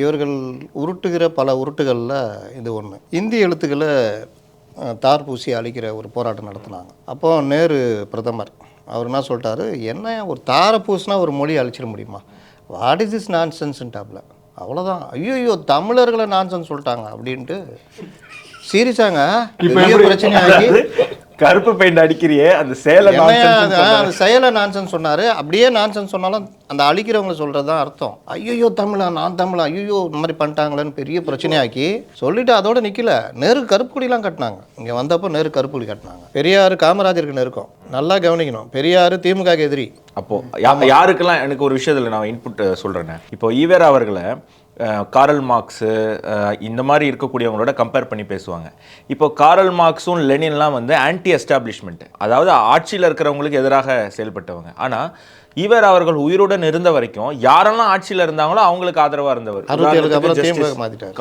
இவர்கள் உருட்டுகிற பல உருட்டுகளில் இது ஒன்று இந்தி எழுத்துக்களை தார் பூசி அழிக்கிற ஒரு போராட்டம் நடத்தினாங்க. அப்போ நேரு பிரதமர் அவர் என்ன சொல்லிட்டாரு? என்ன ஒரு தாரை பூசினா ஒரு மொழி அழிச்சிட முடியுமா? வாட் இஸ் திஸ் நான்சென்ஸ்ன்ட்டாப்ல அவ்வளோதான் ஐயோ தமிழர்களை நான்சென்ஸ் சொல்லிட்டாங்க அப்படின்ட்டு சீரியஸாங்க பெரிய பிரச்சனையாகி கருப்பு பெயிண்ட் அடிக்கிறியே அந்த சேலை. அது? செயலை நான்சன் சொன்னாரு. அப்படியே நான்சன் சொன்னாலும் அந்த அழிக்கிறவங்க சொல்றது தான் அர்த்தம். ஐயோ தமிழா நான் தமிழா ஐயோ இந்த மாதிரி பண்ணிட்டாங்களேன்னு பெரிய பிரச்சனையாக்கி சொல்லிட்டு அதோட நிக்கல. நேரு கருப்பு கொடிலாம் கட்டினாங்க. இங்க வந்தப்போ நேரு கருப்பு கொடி கட்டினாங்க. பெரியார் காமராஜருக்கு நெருக்கம். நல்லா கவனிக்கணும். பெரியார் திமுக எதிரி. அப்போ யா- யாருக்கெல்லாம் எனக்கு ஒரு விஷயத்துல நான் இன்புட் சொல்றேன். இப்போ ஈவேரா அவர்களை காரல் மார்க்ஸு இந்த மாதிரி இருக்கக்கூடியவங்களோட கம்பேர் பண்ணி பேசுவாங்க. இப்போ காரல் மார்க்ஸும் லெனின்லாம் வந்து ஆன்டி எஸ்டாப்ளிஷ்மெண்ட் அதாவது ஆட்சியில் இருக்கிறவங்களுக்கு எதிராக செயல்பட்டவங்க. ஆனா ஈவேரா அவர்கள் உயிருடன் இருந்த வரைக்கும் யாரெல்லாம் ஆட்சியில் இருந்தாங்களோ அவங்களுக்கு ஆதரவா இருந்தவர்.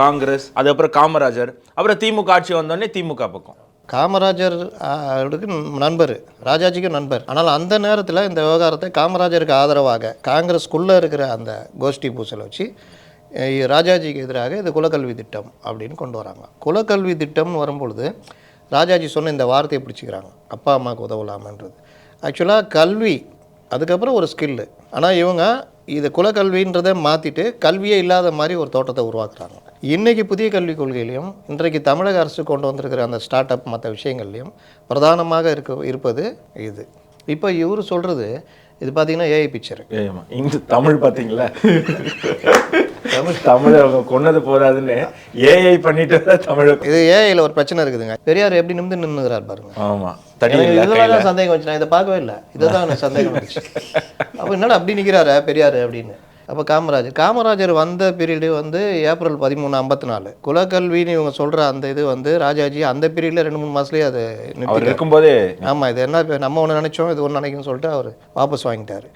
காங்கிரஸ் அதுக்கப்புறம் காமராஜர் அப்புறம் திமுக ஆட்சி வந்தோடனே திமுக பக்கம். காமராஜர் நண்பர் ராஜாஜிக்கும் நண்பர். ஆனால் அந்த நேரத்தில் இந்த விவகாரத்தை காமராஜருக்கு ஆதரவாக காங்கிரஸ்க்குள்ளே இருக்கிற அந்த கோஷ்டி பூசலை வச்சு ராஜாஜிக்கு எதிராக இது குலக்கல்வி திட்டம் அப்படின்னு கொண்டு வராங்க. குலக்கல்வி திட்டம்னு வரும்பொழுது ராஜாஜி சொன்ன இந்த வார்த்தையை பிடிச்சிக்கிறாங்க. அப்பா அம்மாவுக்கு உதவலாமன்றது. ஆக்சுவலாக கல்வி அதுக்கப்புறம் ஒரு ஸ்கில்லு. ஆனால் இவங்க இது குலக்கல்வின்றதை மாற்றிட்டு கல்வியே இல்லாத மாதிரி ஒரு தோட்டத்தை உருவாக்குறாங்க. இன்றைக்கி புதிய கல்விக் கொள்கையிலையும் இன்றைக்கு தமிழக அரசு கொண்டு வந்திருக்கிற அந்த ஸ்டார்ட் அப் மற்ற விஷயங்கள்லையும் பிரதானமாக இருக்க இருப்பது இது. இப்போ இவர் சொல்கிறது இது பார்த்தீங்கன்னா ஏஐ பிக்சர் இந்த தமிழ் பார்த்தீங்களா தமிழ் தமிழ் அவங்க கொன்னது போதாதுன்னு ஏஐ பண்ணிட்டு தமிழ் இது ஏஐயில் ஒரு பிரச்சனை இருக்குதுங்க. பெரியார் எப்படி நிமிந்து நின்றுகிறார் பாருங்க. ஆமா தனி எனக்கு இல்ல இதுல கையில. தான் சந்தேகம் வந்துச்சு. நான் இதை பார்க்கவே இல்லை. இதை தான் எனக்கு சந்தேகம் வந்துச்சு. அப்போ என்னடா அப்படி நிற்கிறாரு பெரியார் அப்படின்னு. அப்போ காமராஜர் காமராஜர் வந்த பீரியடு வந்து ஏப்ரல் பதிமூணு ஐம்பத்தி நாலு குலக்கல்வின்னு இவங்க சொல்கிற அந்த இது வந்து ராஜாஜி அந்த பீரியடில் ரெண்டு மூணு மாதத்துலேயே அது இருக்கும்போதே ஆமாம் இது என்ன இப்ப நம்ம ஒன்று நினைச்சோம் இது ஒன்று நினைக்கணும்னு சொல்லிட்டு அவர் வாபஸ் வாங்கிட்டாரு.